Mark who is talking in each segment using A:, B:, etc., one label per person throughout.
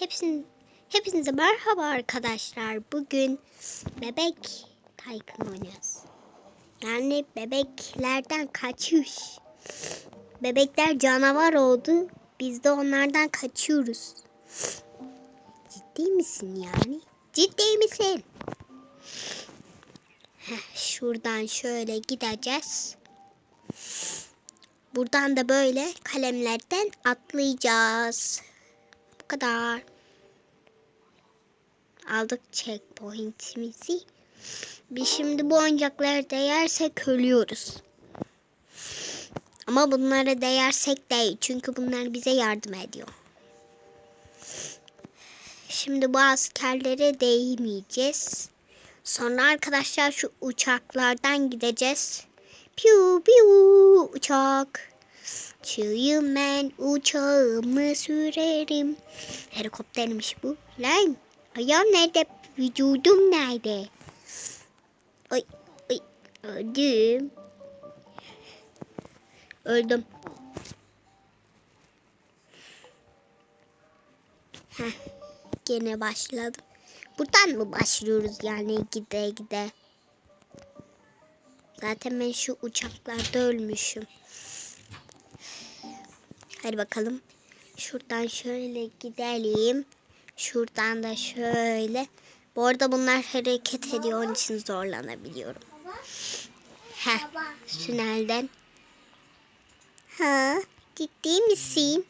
A: Hepsin, hepinize merhaba arkadaşlar. Bugün bebek Tycoon oynuyoruz. Yani bebeklerden kaçış. Bebekler canavar oldu. Biz de onlardan kaçıyoruz. Ciddi misin yani? Ciddi misin? Heh, şuradan şöyle gideceğiz. Buradan da böyle kalemlerden atlayacağız. Bu kadar. Aldık checkpointimizi. Biz şimdi bu oyuncakları değersek ölüyoruz. Ama bunlara değersek değil. Çünkü bunlar bize yardım ediyor. Şimdi bu askerlere değmeyeceğiz. Sonra arkadaşlar şu uçaklardan gideceğiz. Piu piu uçak. Çığım ben uçağımı sürerim. Helikoptermiş bu. Lan ayağım nerede? Vücudum nerede? Ay ay öldüm. Öldüm. Heh, gene başladım. Buradan mı başlıyoruz yani gide gide? Zaten ben şu uçaklarda ölmüşüm. Hadi bakalım. Şuradan şöyle gidelim. Şuradan da şöyle. Bu arada bunlar hareket ediyor. Onun için zorlanabiliyorum. Heh. Tünelden. Ha, ciddi misin?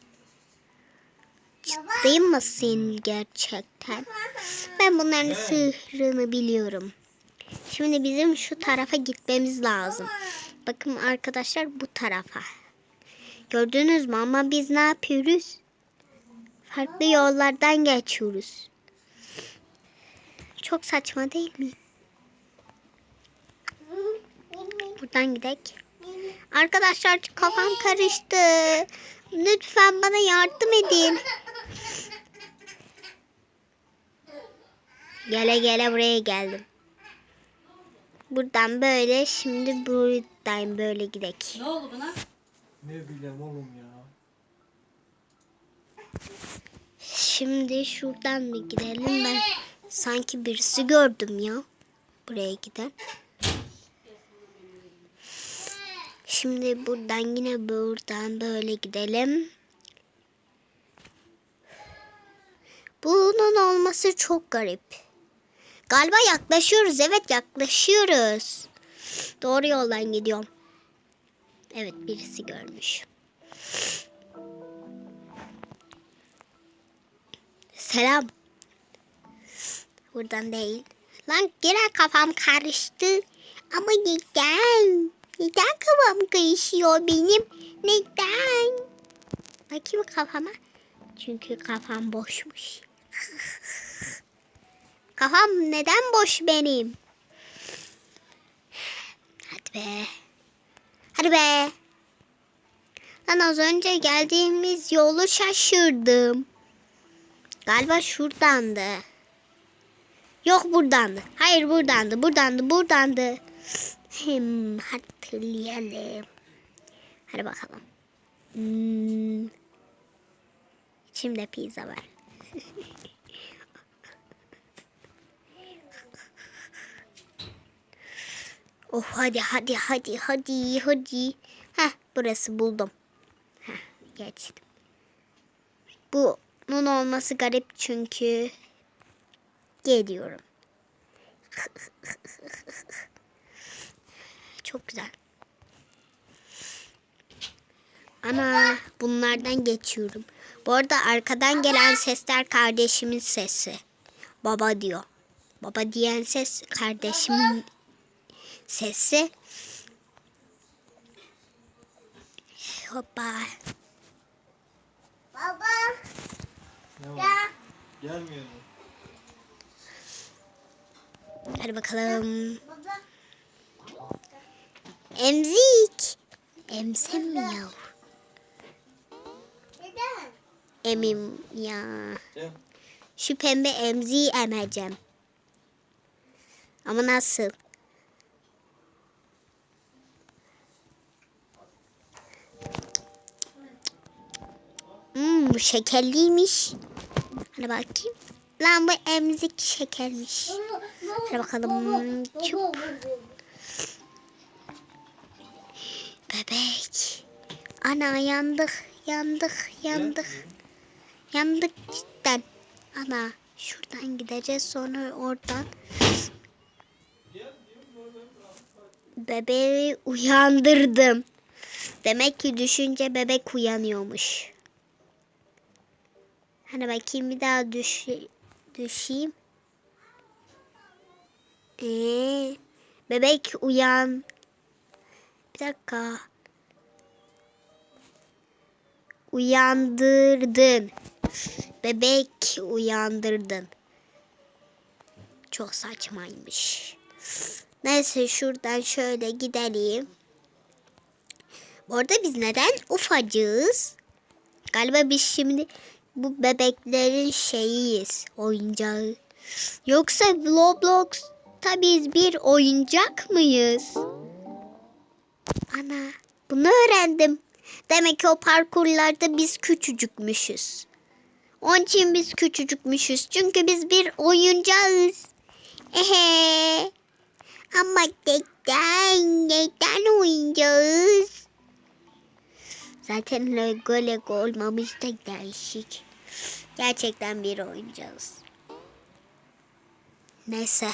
A: Ciddi misin gerçekten? Ben bunların sırrını biliyorum. Şimdi bizim şu tarafa gitmemiz lazım. Bakın arkadaşlar bu tarafa. Gördünüz mü ama biz ne yapıyoruz? Farklı yollardan geçiyoruz. Çok saçma değil mi? Buradan gidelim. Arkadaşlar kafam karıştı. Lütfen bana yardım edin. Gele gele buraya geldim. Buradan böyle şimdi buradan böyle gidelim.
B: Ne oldu buna?
C: Ne bileyim oğlum ya.
A: Şimdi şuradan mı gidelim ben sanki birisi gördüm ya buraya giden. Şimdi buradan yine buradan böyle gidelim. Bunun olması çok garip. Galiba yaklaşıyoruz. Evet yaklaşıyoruz. Doğru yoldan gidiyorum. Evet birisi görmüş. Selam. Buradan değil. Lan gene kafam karıştı. Ama neden? Neden kafam karışıyor benim? Neden? Bakayım kafama. Çünkü kafam boşmuş. kafam neden boş benim? Hadi be. Hadi be. Lan az önce geldiğimiz yolu şaşırdım. Galiba şuradandı. Yok buradandı. Hayır buradandı. Buradandı. Buradandı. Hem hatırlayalım. Hadi bakalım. Hmm. İçimde pizza var. oh hadi hadi hadi hadi hadi. Heh burası buldum. Heh geçtim. Bunun olması garip çünkü geliyorum. Çok güzel. Ana bunlardan geçiyorum. Bu arada arkadan gelen sesler kardeşimin sesi. Baba diyor. Baba diyen ses kardeşimin sesi. Hoppa.
D: Baba
C: Ne var?
D: ya
C: Gelmiyor mu?
A: Hadi bakalım. Emzik. Emsem mi ya? Emim ya. Şu pembe emziği emeceğim. Ama nasıl? Hmm, bu şekerliymiş. Hadi bakayım. Lan bu emzik şekermiş. Hadi bakalım. Çup. Bebek. Ana yandık. Yandık. Yandık. Yandık cidden. Ana şuradan gideceğiz sonra oradan. Bebeği uyandırdım. Demek ki düşünce bebek uyanıyormuş. Hani bakayım bir daha düş düşeyim. Ee, bebek uyan. Bir dakika. Uyandırdın. Bebek uyandırdın. Çok saçmaymış. Neyse şuradan şöyle gidelim. Bu arada biz neden ufacığız? Galiba biz şimdi bu bebeklerin şeyiyiz. Oyuncağı. Yoksa Roblox'ta biz bir oyuncak mıyız? Ana bunu öğrendim. Demek ki o parkurlarda biz küçücükmüşüz. Onun için biz küçücükmüşüz. Çünkü biz bir oyuncağız. Ehe. Ama neden? Neden oyuncağız? Zaten Lego Lego olmamış da değişik. Gerçekten bir oyuncağız. Neyse.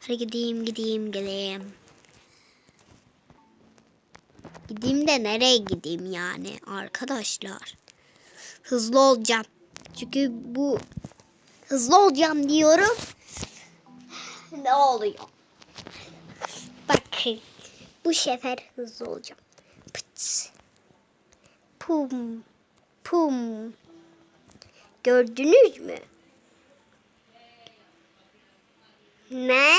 A: Hadi gideyim gideyim gideyim. Gideyim de nereye gideyim yani arkadaşlar. Hızlı olacağım. Çünkü bu hızlı olacağım diyorum. Ne oluyor? Bakın. Bu sefer hızlı olacağım. Pıt. Pum. Pum. Gördünüz mü? Ne?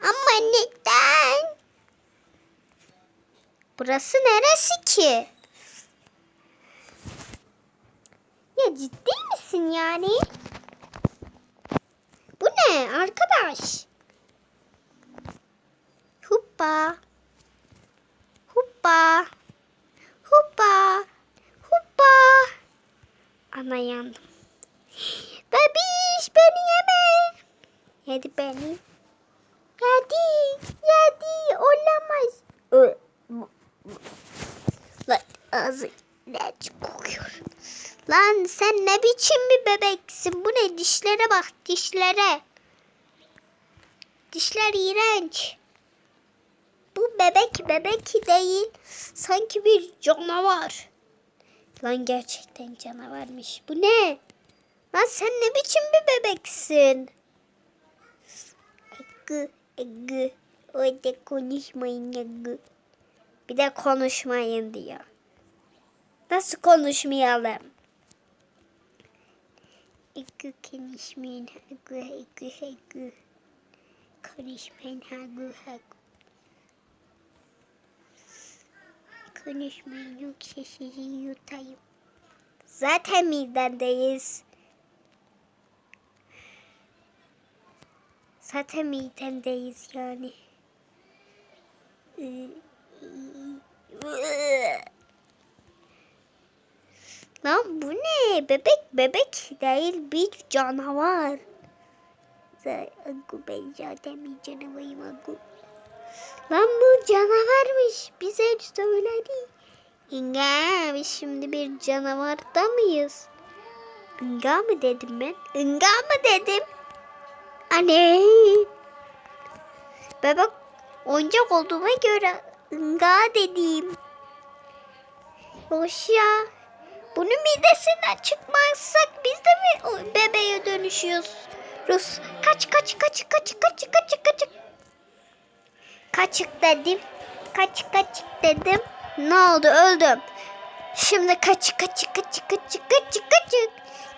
A: Ama neden? Burası neresi ki? Ya ciddi misin yani? Bu ne arkadaş? Hoppa. Hoppa. Hoppa. Hoppa. Ana yandım. Bebiş beni yeme. Yedi beni. Yedi. Yedi. Olamaz. Lan ağzı ne. Lan sen ne biçim bir bebeksin? Bu ne? Dişlere bak dişlere. Dişler iğrenç. Bu bebek bebek değil. Sanki bir canavar. Lan gerçekten canavarmış. Bu ne? Lan sen ne biçim bir bebeksin? Egı, egı. Orada konuşmayın egı. Bir de konuşmayın diyor. Nasıl konuşmayalım? Egı konuşmayın. Egı, egı, egı. Konuşmayın. Egı, egı. Konuşmayın yoksa sizi yutayım. Zaten midendeyiz. Zaten midendeyiz yani. Lan bu ne? Bebek bebek değil bir canavar. Ben zaten bir canavarım. Lan bu canavarmış. Bize hiç söyledi. İnga biz şimdi bir canavarda mıyız? İnga mı dedim ben? İnga mı dedim? Anne. Bebek oyuncak olduğuma göre ınga dedim. Boş ya. Bunun midesinden çıkmazsak biz de mi bebeğe dönüşüyoruz? Rus. Kaç kaç kaç kaç kaç kaç kaç. Kaçık dedim. Kaç kaç dedim. Ne oldu öldüm. Şimdi kaç kaç kaç kaç kaç kaç kaçık.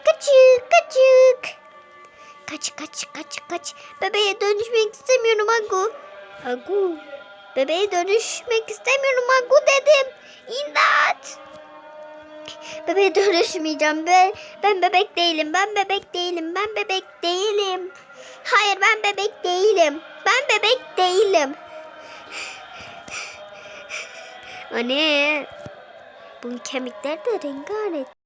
A: Kaçık kaçık. Kaç kaç kaç kaç. Bebeğe dönüşmek istemiyorum Agu. Agu. Bebeğe dönüşmek istemiyorum Agu dedim. İmdat. Bebeğe dönüşmeyeceğim. Ben, ben bebek değilim. Ben bebek değilim. Ben bebek değilim. Hayır ben bebek değilim. Ben bebek değilim. Anne. Bunun kemikleri de rengarenk.